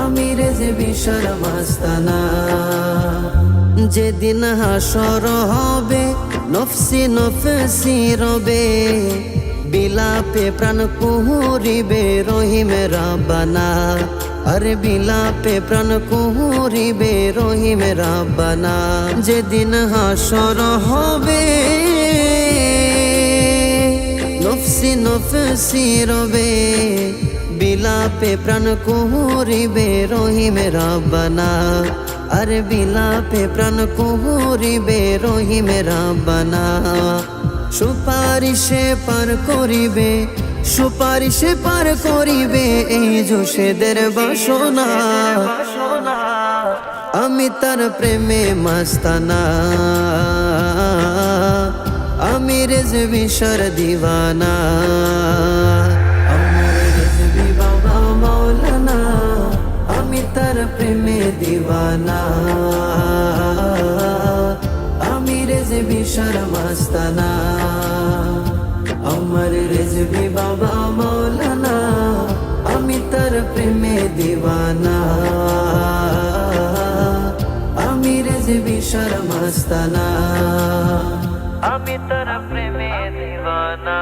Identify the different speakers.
Speaker 1: আমি যেদিন হাসর হবে, নফসি নফসি রবে, বিলাপে প্রাণ কুহুরিবে রহিম রাবানা আরে বিলাপে প্রাণ কুহুরিবে রহিম রাবানা যেদিন হাসর হবে নফসি নফসি রবে বিলাপে প্রাণ কুহুরিবে রহিমে রাব্বানা আরে বিলাপে প্রাণ কুহুরিবে রহিমে রাব্বানা সুপারিশে পার করিবে, সুপারিশে পার করিবে, এই জোশেদের বাসনা। আমি তার প্রেমে মাস্তানা। রেজবি সর দিওয়ানা আমার রেজবি বাবা মৌলানা আমি তার প্রেমে দিওয়ানা আমি রেজবি সর মাস্তানা আমার রেজবি বাবা মৌলানা আমি তার প্রেমে দিওয়ানা আমি রেজবি শর্মাস্তানা আমি তার প্রেমে দিবানা।